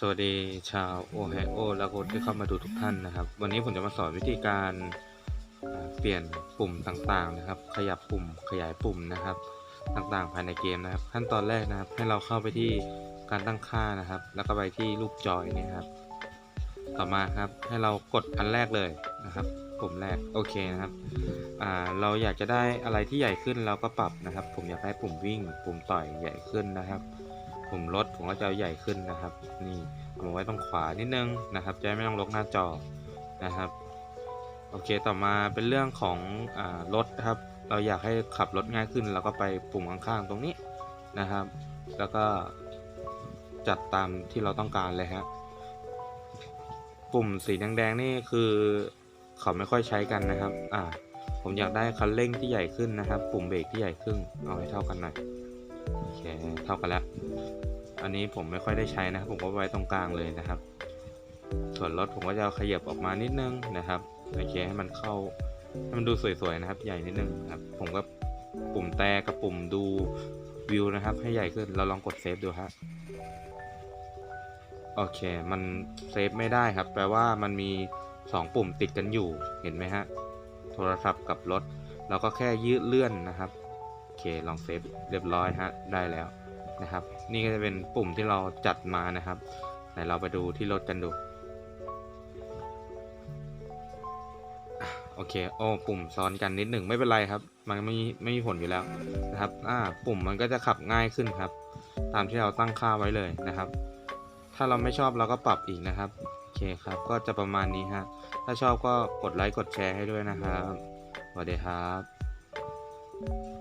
สวัสดีชาวโอไฮโอและคนที่เข้ามาดูทุกท่านนะครับ วันนี้ผมจะมาสอนวิธีการเปลี่ยนปุ่มต่างๆนะครับ ขยับปุ่มขยายปุ่มนะครับ ต่างๆภายในเกมนะครับ ขั้นตอนแรกนะครับ ให้เราเข้าไปที่การตั้งค่านะครับ แล้วก็ไปที่รูปจอยนี่ยครับ ต่อมาครับให้เรากดอันแรกเลยนะครับปุ่มแรกโอเคนะครับเราอยากจะได้อะไรที่ใหญ่ขึ้นเราก็ปรับนะครับ ผมอยากได้ปุ่มวิ่ง ปุ่มต่อยใหญ่ขึ้นนะครับ ปุ่มลดผมก็จะเอาใหญ่ขึ้นนะครับ นี่เอาไว้ตรงขวานิดนึงนะครับ จะไม่ต้องลกหน้าจอนะครับ โอเคต่อมาเป็นเรื่องของอรถครับ เราอยากให้ขับรถง่ายขึ้นเราก็ไปปุ่มข้างๆตรงนี้นะครับ แล้วก็จัดตามที่เราต้องการเลยฮะปุ่มสีแดงๆนี่คือเขาไม่ค่อยใช้กันนะครับ อ่า ผมอยากได้คันเร่งที่ใหญ่ขึ้นนะครับ ปุ่มเบรกที่ใหญ่ขึ้น เอาให้เท่ากันหน่อย โอเค เท่ากันแล้ว อันนี้ผมไม่ค่อยได้ใช้นะครับ ผมก็ไว้ตรงกลางเลยนะครับ ส่วนรถผมก็จะเอาขยับออกมานิดนึงนะครับโอเคให้มันเข้าให้มันดูสวยๆนะครับ ใหญ่นิดนึงครับ ผมก็ปุ่มแต่กับปุ่มดูวิวนะครับ ให้ใหญ่ขึ้นเราลองกดเซฟดูฮะโอเค มันเซฟไม่ได้ครับ แปลว่ามันมีสองปุ่มติดกันอยู่ เห็นไหมฮะ โทรศัพท์กับรถ เราก็แค่ยืดเลื่อนนะครับ โอเค ลองเซฟเรียบร้อยฮะ ได้แล้ว นะครับ นี่ก็จะเป็นปุ่มที่เราจัดมานะครับไหนเราไปดูที่รถกันดูโอเคโอ้ปุ่มซ้อนกันนิดหนึ่งไม่เป็นไรครับ มันไม่ไม่มีผลอยู่แล้วนะครับอ่าปุ่มมันก็จะขับง่ายขึ้นครับ ตามที่เราตั้งค่าไว้เลยนะครับ ถ้าเราไม่ชอบเราก็ปรับอีกนะครับโอเคครับก็จะประมาณนี้ฮะถ้าชอบก็กดไลค์กดแชร์ให้ด้วยนะครับสวัสดีครับ